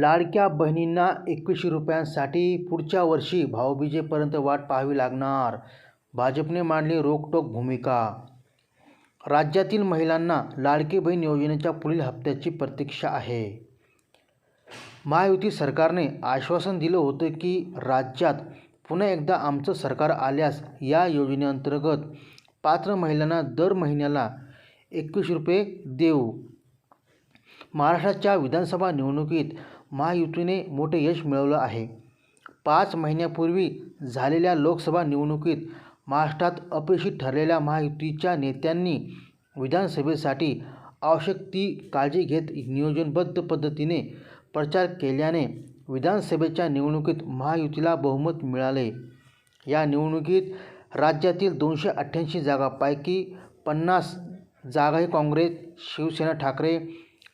लाडक्या बहिणींना एकवीसशे रुपयांसाठी पुढच्या वर्षी भाऊबीजेपर्यंत वाट पाहावी लागणार. भाजपने मांडली रोकटोक भूमिका. राज्यातील महिलांना लाडकी बहीण योजनेच्या पुढील हप्त्याची प्रतीक्षा आहे. महायुती सरकारने आश्वासन दिलं होतं की राज्यात पुन्हा एकदा आमचं सरकार आल्यास या योजनेअंतर्गत पात्र महिलांना दर महिन्याला एकवीस रुपये देऊ. महाराष्ट्राच्या विधानसभा निवडणुकीत महायुतीने मोठे यश मिळवलं आहे. पाच महिन्यापूर्वी झालेल्या लोकसभा निवडणुकीत महाराष्ट्रात अपयशी ठरलेल्या महायुतीच्या नेत्यांनी विधानसभेसाठी आवश्यक ती काळजी घेत नियोजनबद्ध पद्धतीने प्रचार केल्याने विधानसभेच्या निवडणुकीत महायुतीला बहुमत मिळाले. या निवडणुकीत राज्यातील दोनशे अठ्ठ्याऐंशी जागापैकी पन्नास जागाही काँग्रेस शिवसेना ठाकरे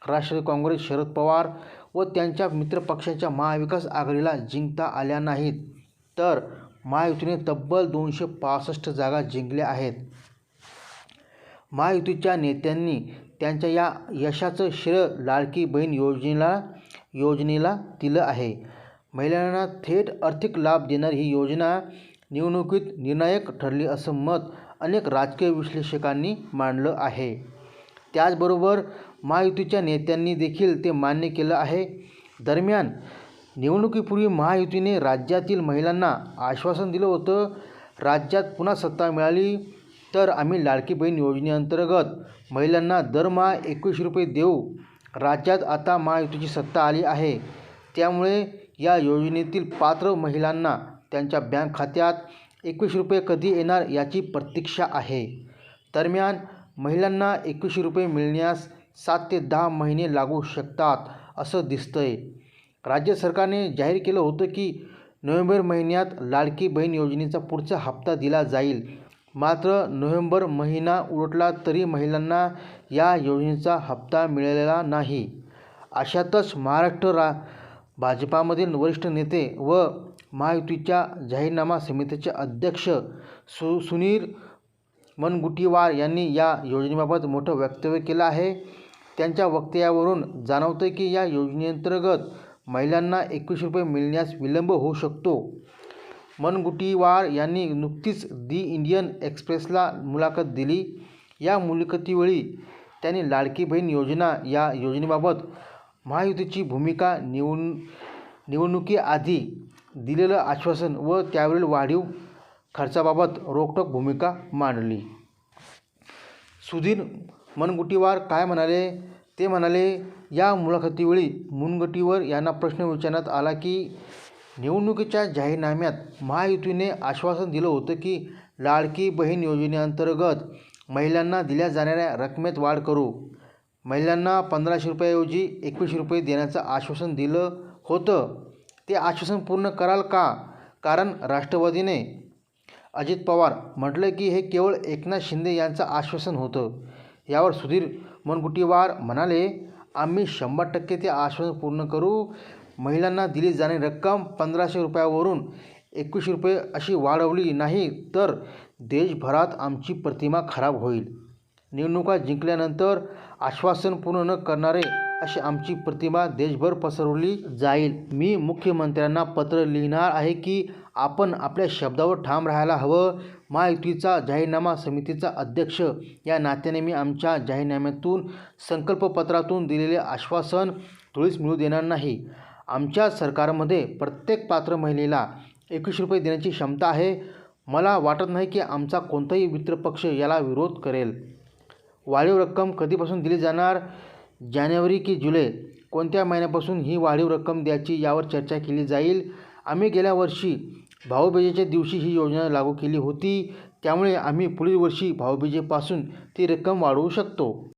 राष्ट्रवादी काँग्रेस शरद पवार व त्यांच्या मित्रपक्षाच्या महाविकास आघाडीला जिंकता आल्या नाहीत. तर महायुतीने तब्बल दोनशे पासष्ट जागा जिंकल्या आहेत. महायुतीच्या नेत्यांनी त्यांच्या या यशाचं श्रेय लाडकी बहीण योजनेला योजनेला दिलं आहे. महिलांना थेट आर्थिक लाभ देणारी ही योजना निवडणुकीत निर्णायक ठरली असं मत अनेक राजकीय विश्लेषकांनी मांडलं आहे. त्याचबरोबर महायुतीच्या नेत्यांनी देखील ते मान्य केलं आहे. दरम्यान निवडणुकीपूर्वी महायुतीने राज्यातील महिलांना आश्वासन दिलं होतं राज्यात पुन्हा सत्ता मिळाली तर आम्ही लाडकी बहीण योजनेअंतर्गत महिलांना दरमहा एकवीस रुपये देऊ. राज्यात आता महायुतीची सत्ता आली आहे. त्यामुळे या योजनेतील पात्र महिलांना त्यांच्या बँक खात्यात एकवीस रुपये कधी येणार याची प्रतीक्षा आहे. दरम्यान महिलांना एकवीसशे रुपये मिळण्यास सात ते दहा महिने लागू शकतात असं दिसतंय. राज्य सरकारने जाहीर केलं होतं की नोव्हेंबर महिन्यात लाडकी बहीण योजनेचा पुढचा हप्ता दिला जाईल. मात्र नोव्हेंबर महिना उलटला तरी महिलांना या योजनेचा हप्ता मिळालेला नाही. अशातच महाराष्ट्र रा भाजपामधील वरिष्ठ नेते व महायुतीच्या जाहीरनामा समितीचे अध्यक्ष सु सुनील मनगुटीवार यांनी या योजनेबाबत मोठं वक्तव्य केलं आहे. त्यांच्या वक्तव्यावरून जाणवतं की या योजनेअंतर्गत महिलांना एकवीस रुपये मिळण्यास विलंब होऊ शकतो. मनगुटीवार यांनी नुकतीच दी इंडियन एक्सप्रेसला मुलाखत दिली. या मुलाखतीवेळी त्यांनी लाडकी बहीण योजना या योजनेबाबत महायुतीची भूमिका निवडून निवडणुकीआधी दिलेलं आश्वासन व त्यावरील वाढीव खर्चाबाबत रोखठोक भूमिका मांडली. सुधीर मनगुटीवार काय म्हणाले? ते म्हणाले या मुलाखतीवेळी मुनगटीवर यांना प्रश्न विचारण्यात आला की निवडणुकीच्या जाहीरनाम्यात महायुतीने आश्वासन दिलं होतं की लाडकी बहीण योजनेअंतर्गत महिलांना दिल्या जाणाऱ्या रकमेत वाढ करू. महिलांना पंधराशे रुपयाऐवजी एकवीस रुपये देण्याचं आश्वासन दिलं होतं. ते आश्वासन पूर्ण कराल का? कारण राष्ट्रवादीने अजित पवार म्हटलं की हे केवळ एकनाथ शिंदे यांचं आश्वासन होतं. यावर सुधीर मनगुटीवार म्हणाले आम्ही शंभर टक्के ते आश्वासन पूर्ण करू. महिलांना दिली जाणारी रक्कम पंधराशे रुपयावरून एकवीसशे रुपये अशी वाढवली नाही तर देशभरात आमची प्रतिमा खराब होईल. निवडणुका जिंकल्यानंतर आश्वासन पूर्ण न करणारे अशी आमची प्रतिमा देशभर पसरवली जाईल. मी मुख्यमंत्र्यांना पत्र लिहिणार आहे की आपण आपल्या शब्दावर ठाम राहायला हवं. महायुतीचा जाहीरनामा समितीचा अध्यक्ष या नात्याने मी आमच्या जाहीरनाम्यातून संकल्पपत्रातून दिलेले आश्वासन धुळीस मिळू देणार नाही. आमच्या सरकारमध्ये प्रत्येक पात्र महिलेला एकवीस रुपये देण्याची क्षमता आहे. मला वाटत नाही की आमचा कोणताही मित्रपक्ष याला विरोध करेल. वाढीव रक्कम कधीपासून दिली जाणार? जानेवारी की जुलै? कोणत्या महिन्यापासून ही वाढीव रक्कम द्यायची यावर चर्चा केली जाईल. आम्ही गेल्या वर्षी भाऊबीजेच्या दिवशी ही योजना लागू केली होती त्यामुळे आम्ही पुढील वर्षी भाऊबीजेपासून ती रक्कम वाढवू शकतो.